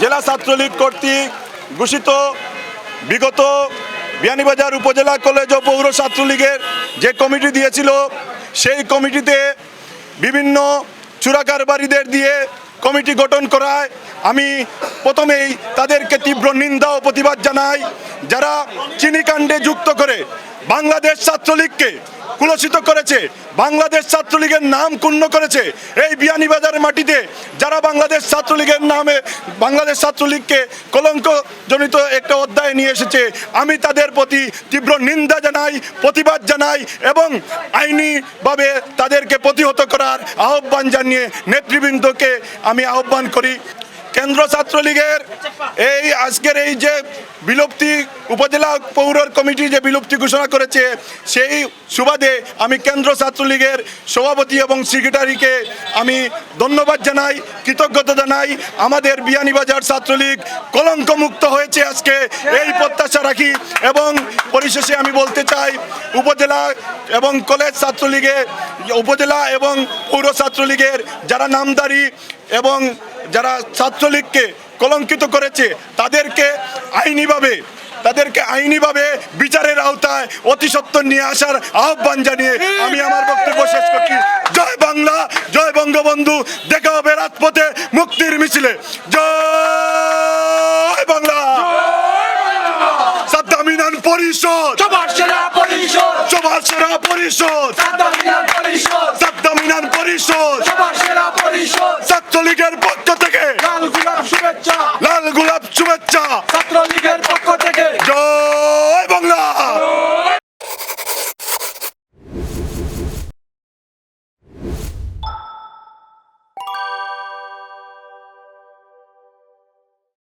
জেলা ছাত্রলীগ কর্তৃক ঘোষিত বিগত বিয়ানীবাজার উপজেলা কলেজ ও পৌর ছাত্রলীগের যে কমিটি দিয়েছিল, সেই কমিটিতে বিভিন্ন চুরাকারবারীদের দিয়ে কমিটি গঠন করায় আমি প্রথমেই তাদেরকে তীব্র নিন্দা ও প্রতিবাদ জানাই, যারা চিনিকাণ্ডে যুক্ত করে বাংলাদেশ ছাত্রলীগকে কুলসিত করেছে। বাংলাদেশ ছাত্রলীগের নাম ক্ষুণ্ণ করেছে। এই বিয়ানীবাজারের মাটিতে যারা বাংলাদেশ ছাত্রলীগের নামে, বাংলাদেশ ছাত্রলীগকে কলঙ্কজনিত একটা অধ্যায় নিয়ে এসেছে, আমি তাদের প্রতি তীব্র নিন্দা জানাই, প্রতিবাদ জানাই এবং আইনিভাবে তাদেরকে প্রতিহত করার আহ্বান জানিয়ে নেতৃবৃন্দকে আমি আহ্বান করি। কেন্দ্র ছাত্রলীগের এই আজকের এই যে বিলুপ্তি উপজেলা পৌর কমিটি যে বিলুপ্তি ঘোষণা করেছে, সেই সুবাদে আমি কেন্দ্র ছাত্রলীগের সভাপতি এবং সেক্রেটারিকে আমি ধন্যবাদ জানাই, কৃতজ্ঞতা জানাই। আমাদের বিয়ানীবাজার ছাত্রলীগ কলঙ্কমুক্ত হয়েছে আজকে, এই প্রত্যাশা রাখি এবং পরিশেষে আমি বলতে চাই, উপজেলা এবং কলেজ ছাত্রলীগে, উপজেলা এবং পৌর ছাত্রলীগের যারা নামদারি এবং যারা ছাত্রলীগকে কলঙ্কিত করেছে তাদেরকে আইনিভাবে তাদেরকে আইনিভাবে বিচারের আওতায় অতি নিয়ে আসার আহ্বান জানিয়ে আমি আমার বক্তব্য শেষ করছি। জয় বাংলা জয় বঙ্গবন্ধু দেখা হবে রাজপথে মুক্তির মিছিলে। জয় বাংলা। সাদ্দাম পরিষদ। সবার সেরা পরিষদ। সমাজ সেরা পরিষদ। সাদ্দাম মিনার পরিষদ। সাদ্দাম পরিষদ। পক্ষ থেকে লাল গোলাপ শুভেচ্ছা। লাল গোলাপ শুভেচ্ছা। জয়